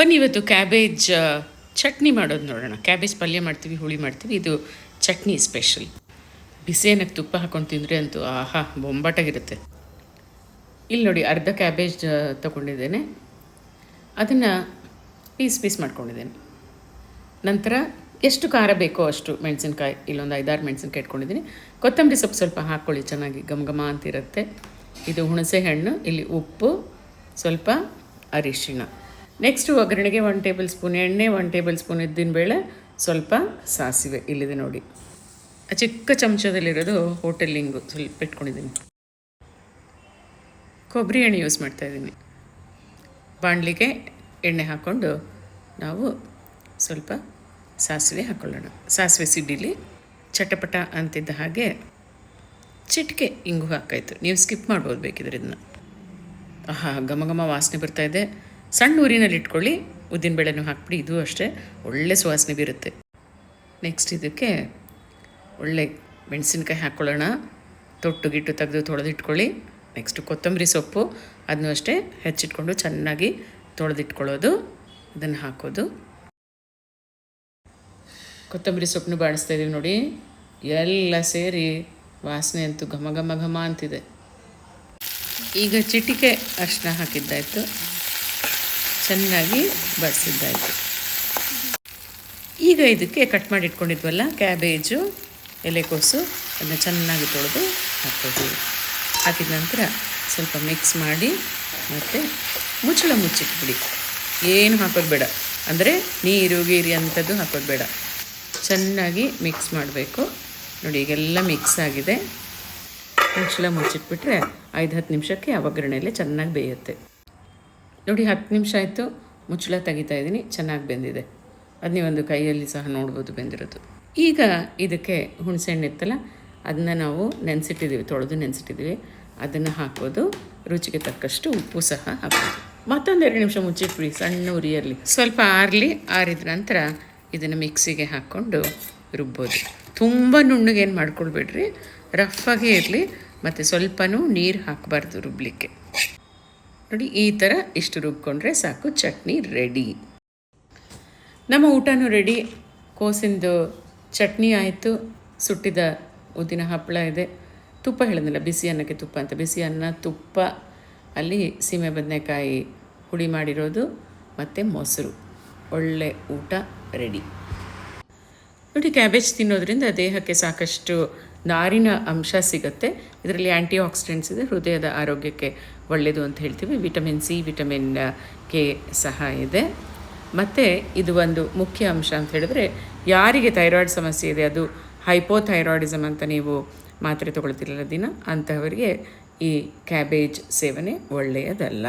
ಬನ್ನಿ ಇವತ್ತು ಕ್ಯಾಬೇಜ್ ಚಟ್ನಿ ಮಾಡೋದು ನೋಡೋಣ. ಕ್ಯಾಬೇಜ್ ಪಲ್ಯ ಮಾಡ್ತೀವಿ, ಹುಳಿ ಮಾಡ್ತೀವಿ. ಇದು ಚಟ್ನಿ ಸ್ಪೆಷಲ್. ಬಿಸಿ ಏನಕ್ಕೆ ತುಪ್ಪ ಹಾಕೊಂಡು ತಿಂದರೆ ಅಂತೂ ಆಹಾ, ಬೊಂಬಾಟಾಗಿರುತ್ತೆ. ಇಲ್ಲಿ ನೋಡಿ ಅರ್ಧ ಕ್ಯಾಬೇಜ್ ತಗೊಂಡಿದ್ದೇನೆ. ಅದನ್ನು ಪೀಸ್ ಪೀಸ್ ಮಾಡ್ಕೊಂಡಿದ್ದೇನೆ. ನಂತರ ಎಷ್ಟು ಖಾರ ಬೇಕೋ ಅಷ್ಟು ಮೆಣಸಿನ್ಕಾಯಿ, ಇಲ್ಲೊಂದು ಐದಾರು ಮೆಣಸಿನ್ಕಾಯಿ ಇಟ್ಕೊಂಡಿದ್ದೀನಿ. ಕೊತ್ತಂಬರಿ ಸೊಪ್ಪು ಸ್ವಲ್ಪ ಹಾಕ್ಕೊಳ್ಳಿ ಚೆನ್ನಾಗಿ ಗಮಗಮ ಅಂತಿರುತ್ತೆ. ಇದು ಹುಣಸೆ ಹಣ್ಣು ಇಲ್ಲಿ ಉಪ್ಪು, ಸ್ವಲ್ಪ ಅರಿಶಿಣ. ನೆಕ್ಸ್ಟ್ ಒಗ್ಗರಣೆಗೆ ಒನ್ ಟೇಬಲ್ ಸ್ಪೂನ್ ಎಣ್ಣೆ ಒನ್ ಟೇಬಲ್ ಸ್ಪೂನ್ ಬೇಳೆ ಸ್ವಲ್ಪ ಸಾಸಿವೆ ಇಲ್ಲಿದೆ ನೋಡಿ. ಚಿಕ್ಕ ಚಮಚದಲ್ಲಿರೋದು ಹೋಟೆಲಿಂಗು ಸ್ವಲ್ಪ ಇಟ್ಕೊಂಡಿದ್ದೀನಿ. ಕೊಬ್ಬರಿ ಎಣ್ಣೆ ಯೂಸ್ ಮಾಡ್ತಾಯಿದ್ದೀನಿ ಬಾಣಲಿಗೆ ಎಣ್ಣೆ ಹಾಕ್ಕೊಂಡು ನಾವು ಸ್ವಲ್ಪ ಸಾಸಿವೆ ಹಾಕ್ಕೊಳ್ಳೋಣ ಸಾಸಿವೆ ಸಿಡಿಲಿ ಚಟಪಟ ಅಂತಿದ್ದ ಹಾಗೆ ಚಿಟಿಕೆ ಇಂಗು ಹಾಕಾಯಿತು ನೀವು ಸ್ಕಿಪ್ ಮಾಡ್ಬೋದು ಬೇಕಿದ್ರೆ ಇದನ್ನು. ಆಹಾ, ಘಮ ಘಮ ವಾಸನೆ ಬರ್ತಾಯಿದೆ ಸಣ್ಣ ಊರಿನಲ್ಲಿ ಇಟ್ಕೊಳ್ಳಿ ಉದ್ದಿನಬೇಳೆನೂ ಹಾಕ್ಬಿಡಿ, ಇದು ಅಷ್ಟೇ. ಒಳ್ಳೆ ಸುವಾಸನೆ ಬೀರುತ್ತೆ. ನೆಕ್ಸ್ಟ್ ಇದಕ್ಕೆ ಒಳ್ಳೆ ಮೆಣಸಿನ್ಕಾಯಿ ಹಾಕ್ಕೊಳ್ಳೋಣ ತೊಟ್ಟು ಗಿಟ್ಟು ತೆಗೆದು ತೊಳೆದಿಟ್ಕೊಳ್ಳಿ. ನೆಕ್ಸ್ಟು ಕೊತ್ತಂಬರಿ ಸೊಪ್ಪು, ಅದನ್ನು ಅಷ್ಟೇ ಹೆಚ್ಚಿಟ್ಕೊಂಡು ಚೆನ್ನಾಗಿ ತೊಳೆದಿಟ್ಕೊಳ್ಳೋದು ಅದನ್ನು ಹಾಕೋದು. ಕೊತ್ತಂಬರಿ ಸೊಪ್ಪನ್ನು ಬಾಡಿಸ್ತಾ ಇದ್ದೀವಿ ನೋಡಿ. ಎಲ್ಲ ಸೇರಿ ವಾಸನೆ ಅಂತೂ ಘಮ ಘಮ ಘಮ ಅಂತಿದೆ. ಈಗ ಚಿಟಿಕೆ ಅರಿಶಿನ ಹಾಕಿದ್ದಾಯಿತು. ಚೆನ್ನಾಗಿ ಬಡಿಸಿದ್ದಾಯಿತು ಈಗ ಇದಕ್ಕೆ ಕಟ್ ಮಾಡಿ ಇಟ್ಕೊಂಡಿದ್ವಲ್ಲ ಕ್ಯಾಬೇಜು ಎಲೆಕೋಸು ಅದನ್ನು ಚೆನ್ನಾಗಿ ತೊಳೆದು ಹಾಕೋದು ಹಾಕಿದ ನಂತರ ಸ್ವಲ್ಪ ಮಿಕ್ಸ್ ಮಾಡಿ ಮತ್ತು ಮುಚ್ಚಳ ಮುಚ್ಚಿಟ್ಬಿಡಿ. ಏನು ಹಾಕೋದು ಬೇಡ ಅಂದರೆ ನೀರು, ಗೀರಿ ಅಂಥದ್ದು ಹಾಕೋದು ಬೇಡ ಚೆನ್ನಾಗಿ ಮಿಕ್ಸ್ ಮಾಡಬೇಕು. ನೋಡಿ, ಈಗೆಲ್ಲ ಮಿಕ್ಸ್ ಆಗಿದೆ. ಮುಚ್ಚಳ ಮುಚ್ಚಿಟ್ಬಿಟ್ರೆ ಐದು ಹತ್ತು ನಿಮಿಷಕ್ಕೆ ಒಗ್ಗರಣೆಯಲ್ಲೇ ಚೆನ್ನಾಗಿ ಬೇಯುತ್ತೆ. ನೋಡಿ ಹತ್ತು ನಿಮಿಷ ಆಯಿತು, ಮುಚ್ಚಳ ತೆಗಿತಾ ಇದ್ದೀನಿ, ಚೆನ್ನಾಗಿ ಬೆಂದಿದೆ. ಅದು ನೀವೊಂದು ಕೈಯಲ್ಲಿ ಸಹ ನೋಡ್ಬೋದು ಬೆಂದಿರೋದು. ಈಗ ಇದಕ್ಕೆ ಹುಣಸೆಹಣ್ಣು ಇತ್ತಲ್ಲ, ಅದನ್ನ ನಾವು ನೆನೆಸಿಟ್ಟಿದ್ದೀವಿ, ತೊಳೆದು ನೆನೆಸಿಟ್ಟಿದ್ದೀವಿ. ಅದನ್ನು ಹಾಕೋದು ರುಚಿಗೆ ತಕ್ಕಷ್ಟು ಉಪ್ಪು ಸಹ ಹಾಕೋದು ಮತ್ತೊಂದೆರಡು ನಿಮಿಷ ಮುಚ್ಚಿಟ್ಬಿಡಿ, ಸಣ್ಣ ಉರಿಯಲ್ಲಿ. ಸ್ವಲ್ಪ ಆರಲಿ, ಆರಿದ ನಂತರ ಇದನ್ನು ಮಿಕ್ಸಿಗೆ ಹಾಕ್ಕೊಂಡು ರುಬ್ಬೋದು. ತುಂಬ ನುಣ್ಣಗೇನು ಮಾಡ್ಕೊಳ್ಬೇಡ್ರಿ ರಫಾಗೇ ಇರಲಿ, ಮತ್ತು ಸ್ವಲ್ಪನೂ ನೀರು ಹಾಕಬಾರ್ದು ರುಬ್ಲಿಕ್ಕೆ. ನೋಡಿ, ಈ ಥರ ಇಷ್ಟು ರುಬ್ಕೊಂಡ್ರೆ ಸಾಕು, ಚಟ್ನಿ ರೆಡಿ. ನಮ್ಮ ಊಟನೂ ರೆಡಿ. ಕೋಸಿಂದು ಚಟ್ನಿ ಆಯಿತು, ಸುಟ್ಟಿದ ಉದ್ದಿನ ಹಪ್ಪಳ ಇದೆ. ತುಪ್ಪ ಹೇಳಿದ್ನಲ್ಲ, ಬಿಸಿ ಅನ್ನಕ್ಕೆ ತುಪ್ಪ ಅಂತ. ಬಿಸಿ ಅನ್ನ, ತುಪ್ಪ, ಅಲ್ಲಿ ಸೀಮೆ ಬದನೆಕಾಯಿ ಹುಡಿ ಮಾಡಿರೋದು, ಮತ್ತು ಮೊಸರು. ಒಳ್ಳೆ ಊಟ, ರೆಡಿ. ನೋಡಿ, ಕ್ಯಾಬೇಜ್ ತಿನ್ನೋದ್ರಿಂದ ದೇಹಕ್ಕೆ ಸಾಕಷ್ಟು ನಾರಿನ ಅಂಶ ಸಿಗುತ್ತೆ. ಇದರಲ್ಲಿ ಆ್ಯಂಟಿ ಆಕ್ಸಿಡೆಂಟ್ಸ್ ಇದೆ. ಹೃದಯದ ಆರೋಗ್ಯಕ್ಕೆ ಒಳ್ಳೆಯದು ಅಂತ ಹೇಳ್ತೀವಿ. ವಿಟಮಿನ್ ಸಿ ವಿಟಮಿನ್ ಕೆ ಸಹ ಇದೆ. ಮತ್ತು ಇದು ಒಂದು ಮುಖ್ಯ ಅಂಶ ಅಂತ ಹೇಳಿದ್ರೆ, ಯಾರಿಗೆ ಥೈರಾಯ್ಡ್ ಸಮಸ್ಯೆ ಇದೆ, ಅದು ಹೈಪೋಥೈರಾಯ್ಡಿಸಮ್ ಅಂತ ನೀವು ಮಾತ್ರೆ ತೊಗೊಳ್ತಿರಲ್ಲ ದಿನ ಅಂತಹವರಿಗೆ ಈ ಕ್ಯಾಬೇಜ್ ಸೇವನೆ ಒಳ್ಳೆಯದಲ್ಲ.